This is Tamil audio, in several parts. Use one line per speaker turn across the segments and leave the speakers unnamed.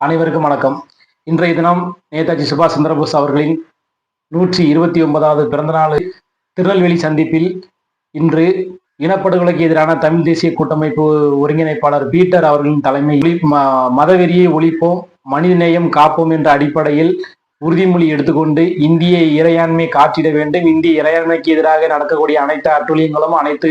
அனைவருக்கும் வணக்கம். இன்றைய தினம் நேதாஜி சுபாஷ் சந்திரபோஸ் அவர்களின் நூற்றி இருபத்தி ஒன்பதாவது பிறந்தநாள் திருநெல்வேலி சந்திப்பில் இன்று இனப்படுகொலைக்கு எதிரான தமிழ் தேசிய கூட்டமைப்பு ஒருங்கிணைப்பாளர் பீட்டர் அவர்களின் தலைமையில் ம- மதவெறியை ஒழிப்போம் மனிதநேயம் காப்போம் என்ற அடிப்படையில் உறுதிமொழி எடுத்துக்கொண்டு இந்திய இறையாண்மை காற்றிட வேண்டும். இந்திய இறையாண்மைக்கு எதிராக நடக்கக்கூடிய அனைத்து அட்டூழியங்களும் அனைத்து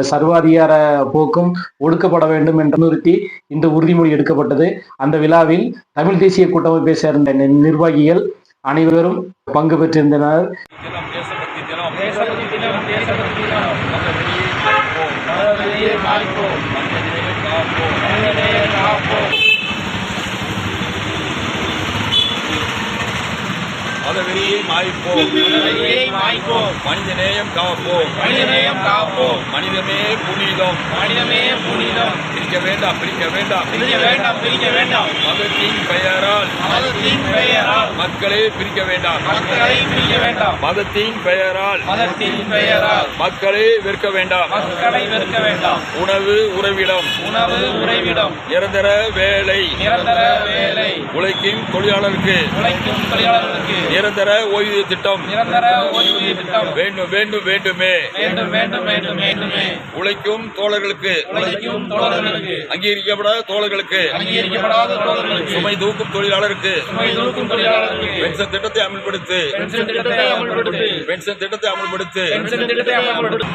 சர்வாதிகார போக்கும் ஒடுக்கப்பட வேண்டும் என்று நிறுத்தி இந்த உறுதிமொழி எடுக்கப்பட்டது. அந்த விழாவில் தமிழ் தேசிய கூட்டமைப்பை சேர்ந்த நி- நிர்வாகிகள் அனைவரும் பங்கு பெற்றிருந்தனர்
தினம் தேசபக்தி தினம்
தேசபக்தி தினம் தேசபக்தி தினம்
மதவெறியை மாய்ப்போம்.
மதவெறியை மாய்ப்போம்
மனிதநேயம் காப்போம்.
மனிதநேய காப்போம்
மதவெறியை மாய்ப்போம்.
மாய்ப்போம்.
மனிதநேயம் காப்போம்.
மனிதநேயம் காப்போம்.
மனிதமே புனிதம்.
மனிதமே புனிதம்.
பிரிக்க வேண்டாம் பிரிக்க வேண்டாம்.
பிரிக்க வேண்டாம் பிரிக்க வேண்டாம்.
மதத்தின் பெயரால்.
மதத்தின் பெயரால்.
மக்களை பிரிக்க வேண்டாம்.
மக்களை பிரிக்க வேண்டாம்.
மதத்தின் பெயரால்.
மதத்தின் பெயரால்.
மக்களை வெறுக்க வேண்டாம்.
மக்களை வெறுக்க வேண்டாம்.
உணவு உறவிடம்.
உணவு உறைவிடம்.
நிரந்தர வேலை.
நிரந்தர
உழைக்கும் தொழிலாளருக்கு
உழைக்கும் தொழிலாளர்களுக்கு
நிரந்தர ஓய்வு திட்டம்
நிரந்தர ஓய்வூதிய திட்டம்
வேண்டும் வேண்டும் வேண்டுமே.
வேண்டும் வேண்டும் வேண்டும் வேண்டுமே.
உழைக்கும் தோழர்களுக்கு
உழைக்கும் தோழர்களுக்கு
அங்கீகரிக்கப்படாத தோழர்களுக்கு
அங்கீகரிக்கப்படாத தோழர்களுக்கு
சுமை தூக்கும் தொழிலாளருக்கு
சுமை தூக்கும் தொழிலாளர்களுக்கு
பென்ஷன் திட்டத்தை அமல்படுத்து
பென்ஷன் திட்டத்தை அமல்படுத்து
பென்ஷன் திட்டத்தை அமல்படுத்து
பென்ஷன் திட்டத்தை அமல்படுத்து